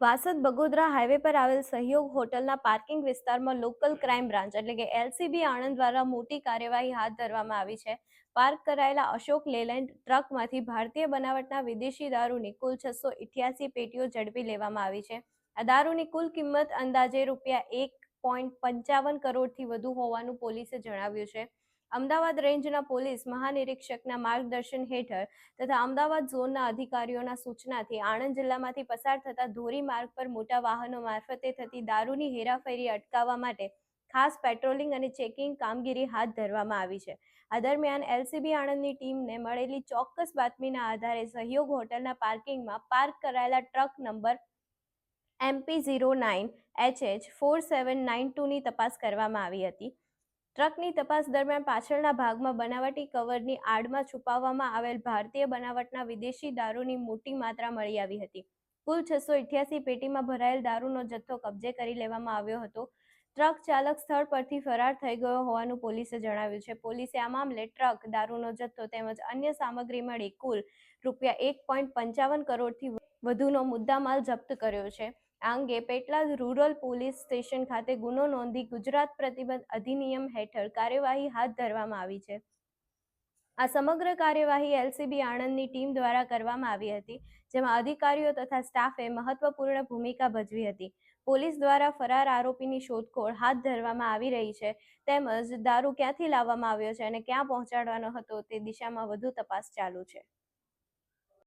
Vasad Bagodara highway પર આવેલ સહયોગ હોટલના પાર્કિંગ વિસ્તારમાં લોકલ ક્રાઇમ બ્રાન્ચ એટલે કે એલસીબી આણંદ દ્વારા મોટી કાર્યવાહી હાથ ધરવામાં આવી છે. પાર્ક કરાયેલા અશોક લેલેન્ડ ટ્રકમાંથી ભારતીય બનાવટના વિદેશી દારૂની કુલ છસો ઇઠ્યાસી પેટીઓ ઝડપી લેવામાં આવી છે. આ દારૂની કુલ કિંમત અંદાજે રૂપિયા એક પોઈન્ટ પંચાવન કરોડથી વધુ હોવાનું પોલીસે જણાવ્યું છે. અમદાવાદ રેન્જના પોલીસ મહાનિરીક્ષકના માર્ગદર્શન હેઠળ તથા અમદાવાદ ઝોનના અધિકારીઓના સૂચનાથી આણંદ જિલ્લામાંથી પસાર થતા ધોરી માર્ગ પર મોટા વાહનો મારફતે થતી દારૂની હેરાફેરી અટકાવવા માટે ખાસ પેટ્રોલિંગ અને ચેકિંગ કામગીરી હાથ ધરવામાં આવી છે. આ દરમિયાન એલસીબી આણંદની ટીમને મળેલી ચોક્કસ બાતમીના આધારે સહયોગ હોટલના પાર્કિંગમાં પાર્ક કરાયેલા truck number MP zero nine HH four seven nine ટુની તપાસ કરવામાં આવી હતી. ટ્રકની તપાસ દરમિયાન પાછળના ભાગમાં બનાવટી કવરની આડમાં છુપાવવામાં આવેલ ભારતીય બનાવટના વિદેશી દારૂની મોટી માત્રા મળી આવી હતી. કુલ છસો ઇઠ્યાસી પેટીમાં ભરાયેલ દારૂનો જથ્થો કબજે કરી લેવામાં આવ્યો હતો. ટ્રક ચાલક સ્થળ પરથી ફરાર થઈ ગયો હોવાનું પોલીસે જણાવ્યું છે. પોલીસે આ મામલે ટ્રક, દારૂનો જથ્થો તેમજ અન્ય સામગ્રી મળી કુલ રૂપિયા એક પોઈન્ટ પંચાવન કરોડથી વધુનો મુદ્દામાલ જપ્ત કર્યો છે. આ અંગે પેટલાદ રૂરલ પોલીસ સ્ટેશન ખાતે ગુનો નોંધી ગુજરાત પ્રતિબંધ અધિનિયમ હેઠળ કાર્યવાહી હાથ ધરવામાં આવી છે. આ સમગ્ર કાર્યવાહી એલસીબી આણંદની ટીમ દ્વારા કરવામાં આવી હતી, જેમાં અધિકારીઓ તથા સ્ટાફે મહત્વપૂર્ણ ભૂમિકા ભજવી હતી. પોલીસ દ્વારા ફરાર આરોપીની શોધખોળ હાથ ધરવામાં આવી રહી છે, તેમજ દારૂ ક્યાંથી લાવવામાં આવ્યો છે અને ક્યાં પહોંચાડવાનો હતો તે દિશામાં વધુ તપાસ ચાલુ છે.